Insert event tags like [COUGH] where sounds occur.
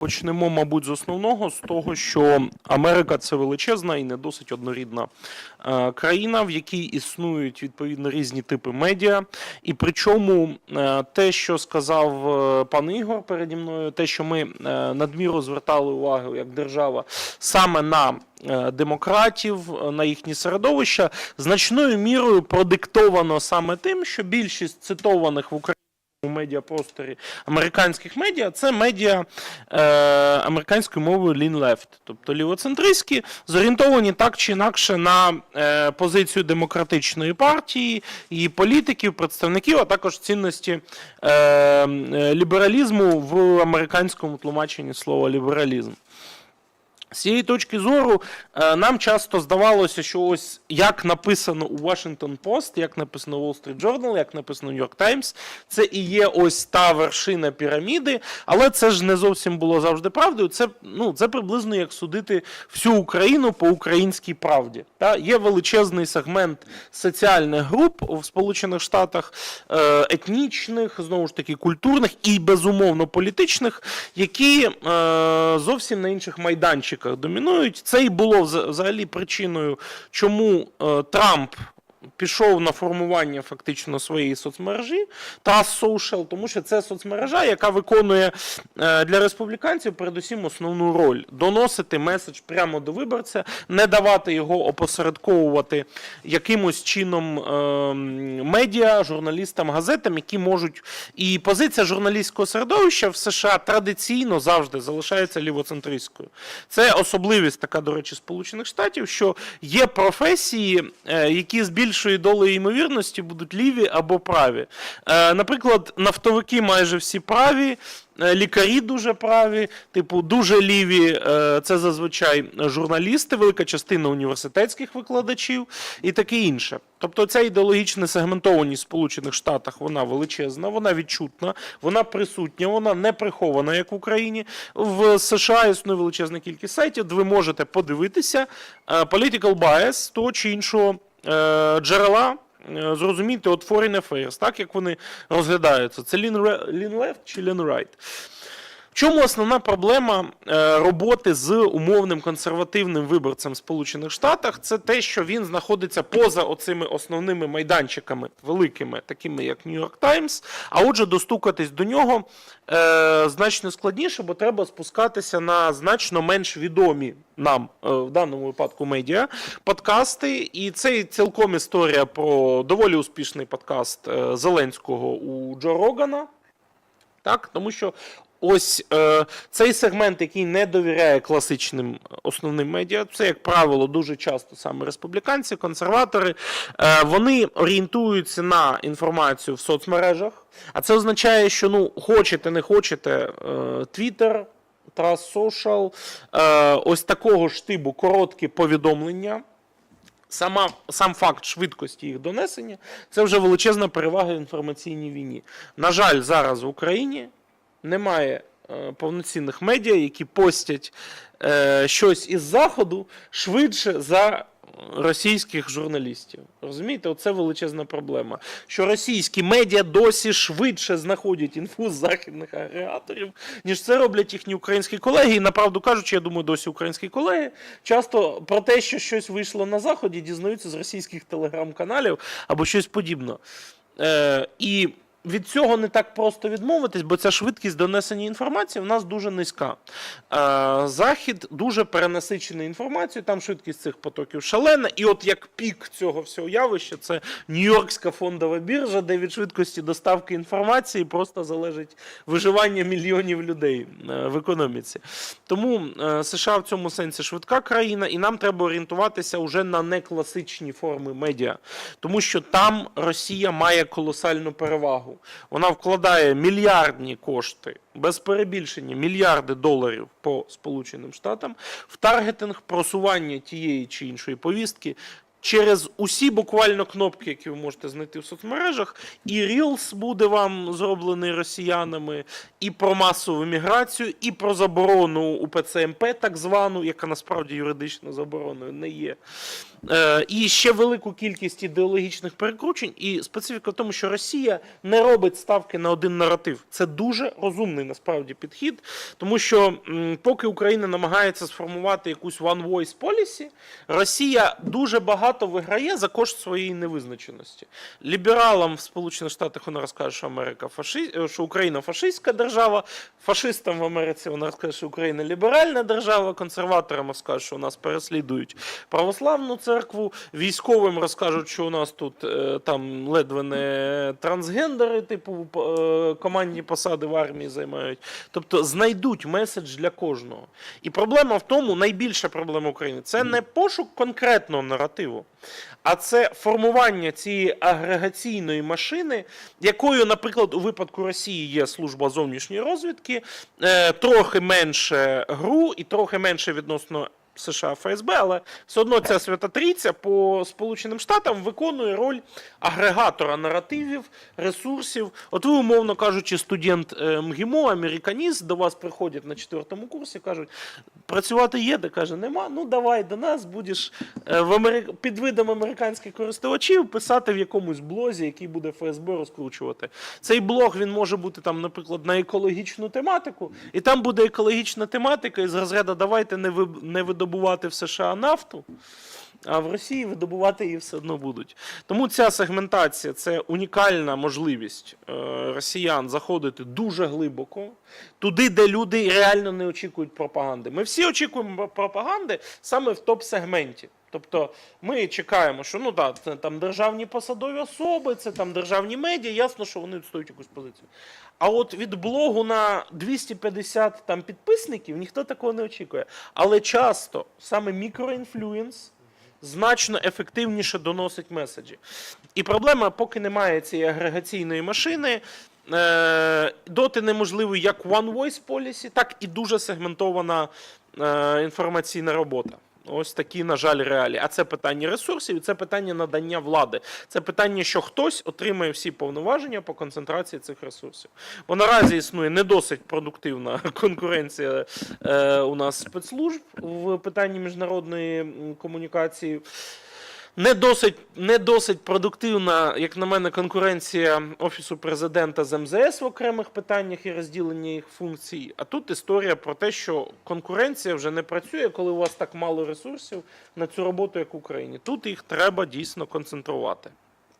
Почнемо, мабуть, з основного, з того, що Америка це величезна і не досить однорідна е, країна, в якій існують відповідно різні типи медіа. І причому е, те, що сказав е, пан Ігор переді мною, те, що ми надміру звертали увагу як держава саме на демократів, на їхні середовища, значною мірою продиктовано саме тим, що більшість цитованих в Україні у медіапросторі американських медіа це медіа е, американською мовою left, тобто лівоцентристські, зорієнтовані так чи інакше на е, позицію демократичної партії, її політиків, представників, а також цінності е, е, лібералізму в американському тлумаченні слова лібералізм. З цієї точки зору е, нам часто здавалося, що ось як написано у Washington Post, як написано у Wall Street Journal, як написано New York Times, це і є ось та вершина піраміди, але це ж не зовсім було завжди правдою. Це, ну, це приблизно як судити всю Україну по українській правді. Та? Є величезний сегмент соціальних груп в Сполучених Штатах, е, етнічних, знову ж таки, культурних і безумовно політичних, які е, зовсім на інших майданчиках домінують. Це і було взагалі причиною, чому е, Трамп. Пішов на формування фактично своєї соцмережі та Social, тому що це соцмережа, яка виконує е, для республіканців передусім основну роль доносити меседж прямо до виборця, не давати його опосередковувати якимось чином е, медіа, журналістам, газетам, які можуть. І позиція журналістського середовища в США традиційно завжди залишається лівоцентристською. Це особливість така, до речі, Сполучених Штатів, що є професії, е, які з більшою долею ймовірності будуть ліві або праві. Е, Наприклад, нафтовики майже всі праві. е, Лікарі дуже праві, типу, дуже ліві е, це зазвичай журналісти, велика частина університетських викладачів і таке інше. Тобто ця ідеологічна сегментованість в Сполучених Штатах вона величезна, вона відчутна, вона присутня, вона не прихована, як в Україні. В США існує величезна кількість сайтів, де ви можете подивитися political bias того чи іншого джерела. е, Зрозуміти от Foreign Affairs, так як вони розглядаються. Це lean left чи lean right. В чому основна проблема е, роботи з умовним консервативним виборцем в Сполучених Штатах? Це те, що він знаходиться поза оцими основними майданчиками великими, такими як York Times, а отже, достукатись до нього е, значно складніше, бо треба спускатися на значно менш відомі нам е, в даному випадку медіа подкасти. І це цілком історія про доволі успішний подкаст Зеленського у Джо Рогана. Так, тому що ось е, цей сегмент, який не довіряє класичним основним медіа, це, як правило, дуже часто саме республіканці, консерватори, е, вони орієнтуються на інформацію в соцмережах. А це означає, що ну, хочете, не хочете, е, Twitter, Trust Social, е, ось такого ж типу короткі повідомлення. Сама, сам факт швидкості їх донесення це вже величезна перевага в інформаційній війні. На жаль, зараз в Україні немає е, повноцінних медіа, які постять е, щось із Заходу швидше за російських журналістів. Розумієте, оце величезна проблема. Що російські медіа досі швидше знаходять інфу з західних агрегаторів, ніж це роблять їхні українські колеги. І направду кажучи, я думаю, досі українські колеги часто про те, що щось вийшло на заході, дізнаються з російських телеграм-каналів або щось подібне. Е, і від цього не так просто відмовитись, бо ця швидкість донесення інформації в нас дуже низька. Е, Захід дуже перенасичений інформацією, там швидкість цих потоків шалена. І от як пік цього всього явища, це Нью-Йоркська фондова біржа, де від швидкості доставки інформації просто залежить виживання мільйонів людей е, в економіці. Тому е, США в цьому сенсі швидка країна, і нам треба орієнтуватися вже на некласичні форми медіа, тому що там Росія має колосальну перевагу. Вона вкладає мільярдні кошти, без перебільшення, мільярди доларів по Сполученим Штатам в таргетинг просування тієї чи іншої повістки. Через усі буквально кнопки, які ви можете знайти в соцмережах, і Reels буде вам зроблений росіянами, і про масову міграцію, і про заборону УПЦ МП, так звану, яка насправді юридично забороною не є. Е, і ще велику кількість ідеологічних перекручень. І специфіка в тому, що Росія не робить ставки на один наратив. Це дуже розумний насправді підхід, тому що м, поки Україна намагається сформувати якусь one voice policy, Росія дуже багато виграє за кошт своєї невизначеності. Лібералам в Сполучених Штатах вона розкаже, що Америка фаши... е, що Україна фашистська держава. Фашистам в Америці вона розкаже, що Україна ліберальна держава. Консерваторам розкаже, що у нас переслідують православну церкву. Військовим розкажуть, що у нас тут е, там ледве не трансгендери, типу е, командні посади в армії займають. Тобто знайдуть меседж для кожного. І проблема в тому, найбільша проблема України це не пошук конкретного наративу, а це формування цієї агрегаційної машини, якою, наприклад, у випадку Росії є служба зовнішньої розвідки, е, трохи менше ГРУ і трохи менше відносно. США ФСБ, але все одно ця свята трійця по Сполученим Штатам виконує роль агрегатора наративів, ресурсів. От ви, умовно кажучи, студент е, МГІМО, американіст, до вас приходять на четвертому курсі, кажуть, працювати є, де каже, нема. Ну давай до нас будеш е, в Америк... під видом американських користувачів писати в якомусь блозі, який буде ФСБ розкручувати. Цей блог він може бути там, наприклад, на екологічну тематику, і там буде екологічна тематика із розряду давайте не ви... не видобувати в США нафту. А в Росії видобувати її все одно будуть. Тому ця сегментація це унікальна можливість е, росіян заходити дуже глибоко, туди, де люди реально не очікують пропаганди. Ми всі очікуємо пропаганди саме в топ-сегменті. Тобто ми чекаємо, що ну так, це там державні посадові особи, це там державні медіа, ясно, що вони відстоюють якусь позицію. А от від блогу на 250 там підписників ніхто такого не очікує. Але часто саме мікроінфлюенс значно ефективніше доносить меседжі. І проблема, поки немає цієї агрегаційної машини, е, доти неможливий як one voice policy, так і дуже сегментована е, інформаційна робота. Ось такі, на жаль, реалії. А це питання ресурсів, і це питання надання влади. Це питання, що хтось отримає всі повноваження по концентрації цих ресурсів. Бо наразі існує не досить продуктивна [LAUGHS] конкуренція е, у нас спецслужб в питанні міжнародної комунікації. Не досить, не досить продуктивна, як на мене, конкуренція Офісу президента з МЗС в окремих питаннях і розділення їх функцій. А тут історія про те, що конкуренція вже не працює, коли у вас так мало ресурсів на цю роботу, як в Україні. Тут їх треба дійсно концентрувати.